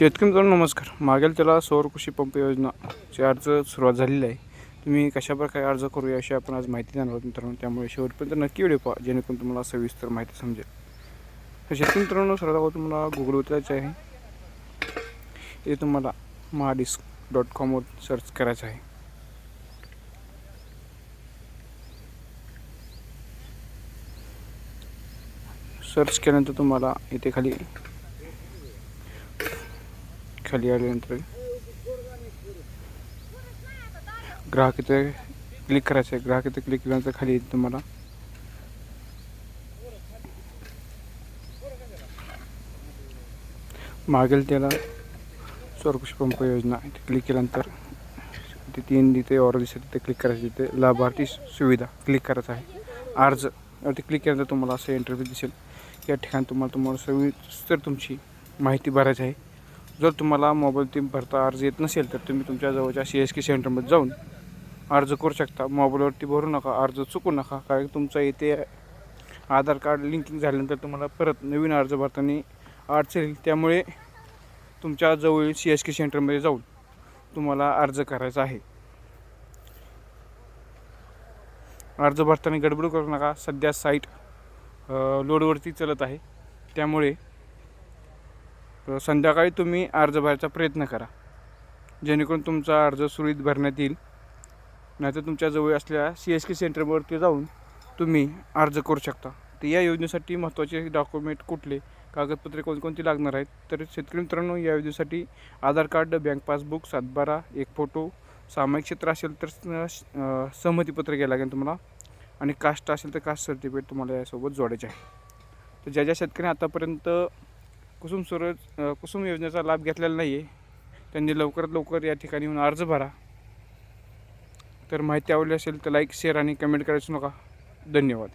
शेतकरी मित्रांनो नमस्कार. मागेल त्याला सौर कृषी पंप योजनाची अर्ज सुरुवात झालेली आहे. तुम्ही कशाप्रकारे अर्ज करूया अशी आपण आज माहिती देणार आहोत मित्रांनो. त्यामुळे शेवटपर्यंत नक्की व्हिडिओ पहा जेणेकरून तुम्हाला सविस्तर माहिती समजेल. तर शेतकरी मित्रांनो सर्वात अगोदर तुम्हाला गुगल उतरायचं आहे. ते तुम्हाला महाडिस्क डॉट कॉमवर सर्च करायचं आहे. सर्च केल्यानंतर तुम्हाला इथे खाली खाली आल्यानंतर ग्राहक इथे क्लिक करायचं आहे ग्राहक इथे क्लिक केल्यानंतर खाली येते तुम्हाला. मागेल त्याला स्वरकृषी पंप योजना. इथे क्लिक केल्यानंतर ते तीन तिथे ऑर्डर दिसेल तिथे क्लिक करायचं तिथे लाभार्थी सुविधा क्लिक करायचं आहे. अर्ज. ते क्लिक केल्यानंतर तुम्हाला असं इंटरव्ह्यू दिसेल. या ठिकाणी तुम्हाला तुम्हाला सविस्तर तुमची माहिती भरायची आहे. जर तुम्हाला मोबाईल ती भरता अर्ज येत नसेल तर तुम्ही तुमच्या जवळच्या सी एस के सेंटरमध्ये जाऊन अर्ज करू शकता. मोबाईलवरती भरू नका अर्ज चुकू नका. कारण तुमचा इथे आधार कार्ड लिंकिंग झाल्यानंतर तुम्हाला परत नवीन अर्ज भरताना अडचण येईल. त्यामुळे तुमच्या जवळील सी एस के सेंटरमध्ये जाऊन तुम्हाला अर्ज करायचा आहे. अर्ज भरताना गडबड करू नका. सध्या साईट लोडवरती चलत आहे. त्यामुळे संध्याकाळी तुम्ही अर्ज भरायचा प्रयत्न करा. जेणेकरून तुमचा अर्ज सुरळीत भरण्यात येईल. नाहीतर तुमच्या जवळ असलेल्या सी एस के सेंटरवरती जाऊन तुम्ही अर्ज करू शकता. तर या योजनेसाठी महत्त्वाचे डॉक्युमेंट कुठले कागदपत्रे कोणकोणती लागणार आहेत तर शेतकरी मित्रांनो या योजनेसाठी आधार कार्ड बँक पासबुक सातबारा एक फोटो सामायिक क्षेत्र असेल तर सहमतीपत्र घ्यायला लागेल तुम्हाला आणि कास्ट असेल तर कास्ट सर्टिफिकेट तुम्हाला यासोबत जोडायचे आहे. तर ज्या ज्या शेतकऱ्यांनी आतापर्यंत कुसुम सूरज कुसुम योजनेचा लाभ घेतलेला नाही आहे त्यांनी लवकरात लवकर या ठिकाणी येऊन अर्ज भरा. तर माहिती आवडली असेल तर लाईक शेअर आणि कमेंट करायचं नका. धन्यवाद.